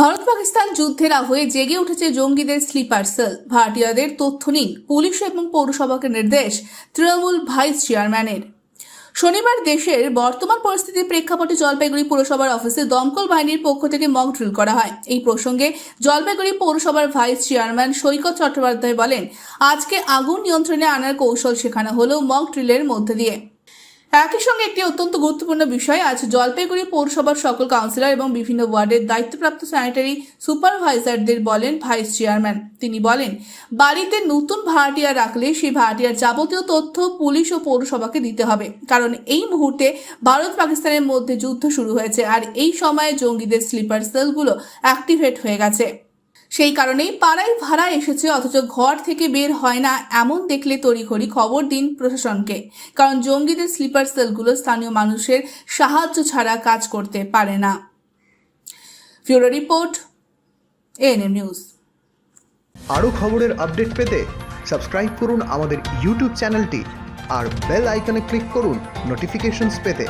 ভারত পাকিস্তান যুদ্ধের আহয়ে জেগে উঠেছে জঙ্গিদের স্লিপার সেল। ভাড়াটিয়াদের তথ্য নিন পুলিশ এবং পৌরসভাকে নির্দেশ তৃণমূল ভাইস চেয়ারম্যানের। শনিবার দেশের বর্তমান পরিস্থিতির প্রেক্ষাপটে জলপাইগুড়ি পৌরসভার অফিসে দমকল বাহিনীর পক্ষ থেকে মক ড্রিল করা হয়। এই প্রসঙ্গে জলপাইগুড়ি পৌরসভার ভাইস চেয়ারম্যান সৈকত চট্টোপাধ্যায় বলেন, আজকে আগুন নিয়ন্ত্রণে আনার কৌশল শেখানো হলো মক ড্রিলের মধ্যে দিয়ে। একই সঙ্গে একটি অত্যন্ত গুরুত্বপূর্ণ বিষয়, আজ জলপাইগুড়ি পৌরসভার সকল কাউন্সিলর এবং বিভিন্ন ওয়ার্ডের দায়িত্বপ্রাপ্ত স্যানিটারি সুপারভাইজারদের বলেন ভাইস চেয়ারম্যান। তিনি বলেন, বাড়িতে নতুন ভাড়াটিয়া রাখলে সেই ভাড়াটিয়ার যাবতীয় তথ্য পুলিশ ও পৌরসভাকে দিতে হবে। কারণ এই মুহূর্তে ভারত পাকিস্তানের মধ্যে যুদ্ধ শুরু হয়েছে আর এই সময়ে জঙ্গিদের স্লিপার সেলগুলো অ্যাক্টিভেট হয়ে গেছে। সেই কারণেই পাড়ায় ভাড়া এসেছে, অথচ ঘর থেকে বের হয় না এমন দেখলে তড়িঘড়ি খবর দিন প্রশাসনকে। কারণ জঙ্গিদের স্লিপার সেলগুলো স্থানীয় মানুষের সাহায্য ছাড়া কাজ করতে পারে না। ফিউরো রিপোর্ট, এএনএম নিউজ। আরও খবরের আপডেট পেতে সাবস্ক্রাইব করুন আমাদের ইউটিউব চ্যানেলটি আর বেল আইকনে ক্লিক করুন নোটিফিকেশনস পেতে।